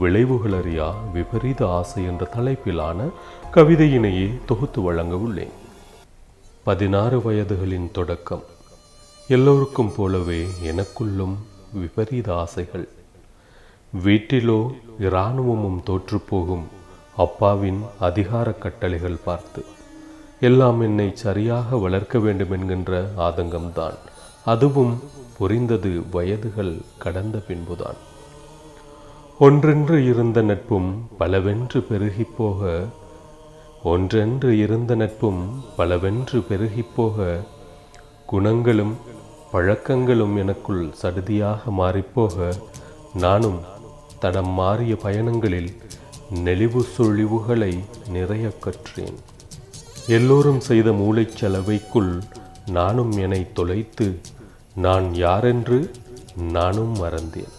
விளைவுகளறியா விபரீத ஆசை என்ற தலைப்பிலான கவிதையினையே தொகுத்து வழங்க உள்ளேன் பதினாறு வயதுகளின் தொடக்கம். எல்லோருக்கும் போலவே எனக்குள்ளும் விபரீத ஆசைகள். வீட்டிலோ இராணுவமும் தோற்றுப்போகும் அப்பாவின் அதிகார கட்டளைகள் பார்த்து எல்லாம் என்னை சரியாக வளர்க்க வேண்டும் என்கின்ற ஆதங்கம்தான். அதுவும் புரிந்தது வயதுகள் கடந்த பின்புதான். ஒன்றென்று இருந்த நட்பும் பலவென்று பெருகிப் போக ஒன்றென்று இருந்த நட்பும் பலவென்று பெருகிப் போக குணங்களும் பழக்கங்களும் எனக்குள் சடுதியாக மாறிப்போக நானும் தடம் மாறிய பயணங்களில் நெளிவு சுழிவுகளை நிறைய கற்றேன். எல்லோரும் செய்த மூளைச்சலவைக்குள் நானும் என்னை தொலைத்து நான் யாரென்று நானும் மறந்தேன்.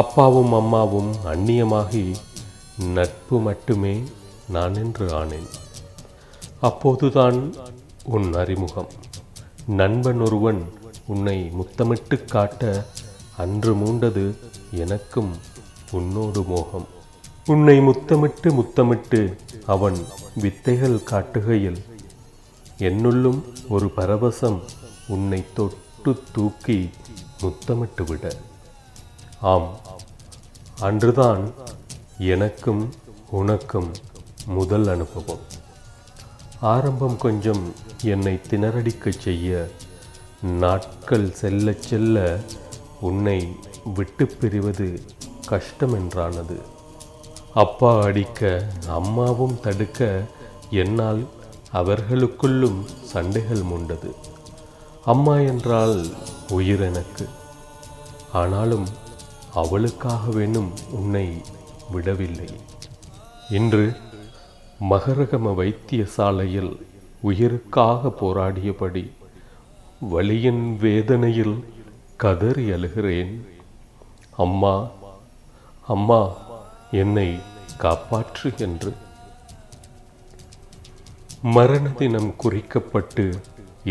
அப்பாவும் அம்மாவும் அந்நியமாகி நட்பு மட்டுமே நான் என்று ஆனேன். அப்போதுதான் உன் அறிமுகம். நண்பன் ஒருவன் உன்னை முத்தமிட்டு காட்ட அன்று மூண்டது எனக்கும் உன்னோடு மோகம். உன்னை முத்தமிட்டு முத்தமிட்டு அவன் வித்தைகள் காட்டுகையில் என்னுள்ளும் ஒரு பரவசம் உன்னை தொட்டு தூக்கி முத்தமிட்டு விட. ஆம். அன்றுதான் எனக்கும் உனக்கும் முதல் அனுபவம். ஆரம்பம் கொஞ்சம் என்னை திணறடிக்கச் செய்ய நாட்கள் செல்ல செல்ல உன்னை விட்டு பிரிவது கஷ்டமென்றானது. அப்பா அடிக்க அம்மாவும் தடுக்க என்னால் அவர்களுக்குள்ளும் சண்டைகள் மூண்டது. அம்மா என்றால் உயிர் எனக்கு. ஆனாலும் அவளுக்காக வேணும் உன்னை விடவில்லை. இன்று மகரகம வைத்தியசாலையில் உயிருக்காக போராடியபடி வலியின் வேதனையில் கதறி அழுகிறேன். அம்மா அம்மா என்னை காப்பாற்று என்று. மரண தினம் குறிக்கப்பட்டு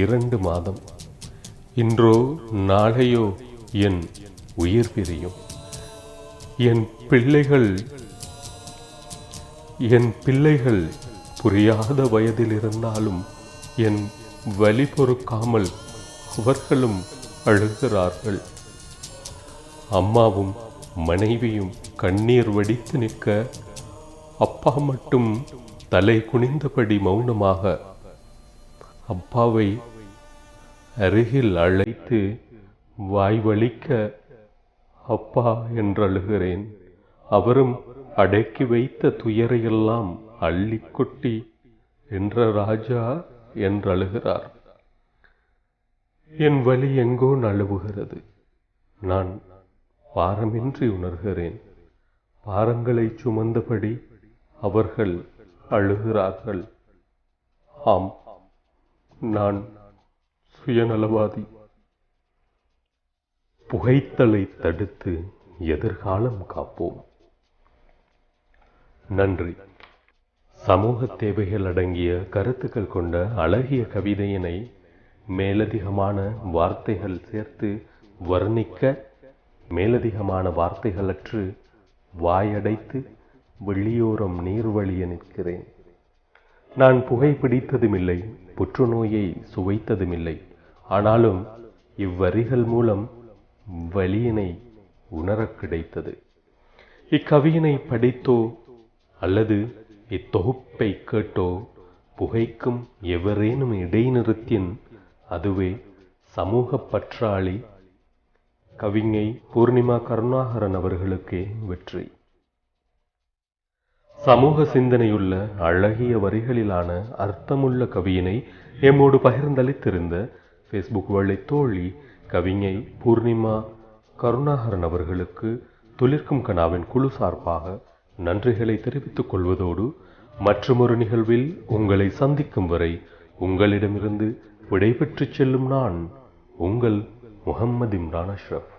இரண்டு மாதம். இன்றோ நாளையோ என் உயிர் பிரியும். என் பிள்ளைகள் என் பிள்ளைகள் புரியாத வயதில் இருந்தாலும் என் வழி பொறுக்காமல் அவர்களும் அழுகிறார்கள். அம்மாவும் மனைவியும் கண்ணீர் வடித்து நிற்க அப்பா மட்டும் தலை குனிந்தபடி மௌனமாக அப்பாவை அருகில் அழைத்து வாய்வழிக்க அப்பா என்றழுகிறேன். அவரும் அடக்கி வைத்த துயரையெல்லாம் அள்ளிக்கொட்டி என்ற ராஜா என்றழுகிறார். என் வலி எங்கோ நழுவுகிறது. நான் பாரமின்றி உணர்கிறேன். பாரங்களை சுமந்தபடி அவர்கள் அழுகிறார்கள். ஆம் நான் சுயநலவாதி. புகைத்தலை தடுத்து எதிர்காலம் காப்போம். நன்றி. சமூக தேவைகள் அடங்கிய கருத்துக்கள் கொண்ட அழகிய கவிதையினை மேலதிகமான வார்த்தைகள் சேர்த்து வர்ணிக்க மேலதிகமான வார்த்தைகளற்று வாயடைத்து வெளியோரம் நீர்வழிய நிற்கிறேன். நான் புகை பிடித்ததுமில்லை புற்றுநோயை சுவைத்ததுமில்லை. ஆனாலும் இவ்வரிகள் மூலம் வலியினை உணரக் கிடைத்தது. இக்கவியினை படித்தோ அல்லது இத்தொகுப்பை கேட்டோ புகைக்கும் எவரேனும் இடைநிறுத்தின் அதுவே சமூக பற்றாளி. கவிஞை பூர்ணிமா கருணாகரன் அவர்களுக்கே வெற்றி. சமூக சிந்தனையுள்ள அழகிய வரிகளிலான அர்த்தமுள்ள கவியினை எம்மோடு பகிர்ந்தளித்திருந்த ஃபேஸ்புக் வழி தோழி கவிஞை பூர்ணிமா கருணாகரன் அவர்களுக்கு துளிர்க்கும் கனாவின் குழு சார்பாக நன்றிகளை தெரிவித்துக் கொள்வதோடு மற்றொரு நிகழ்வில் உங்களை சந்திக்கும் வரை உங்களிடமிருந்து விடைபெற்றுச் செல்லும் நான் உங்கள் முகம்மது இம்ரான் அஷ்ரஃப்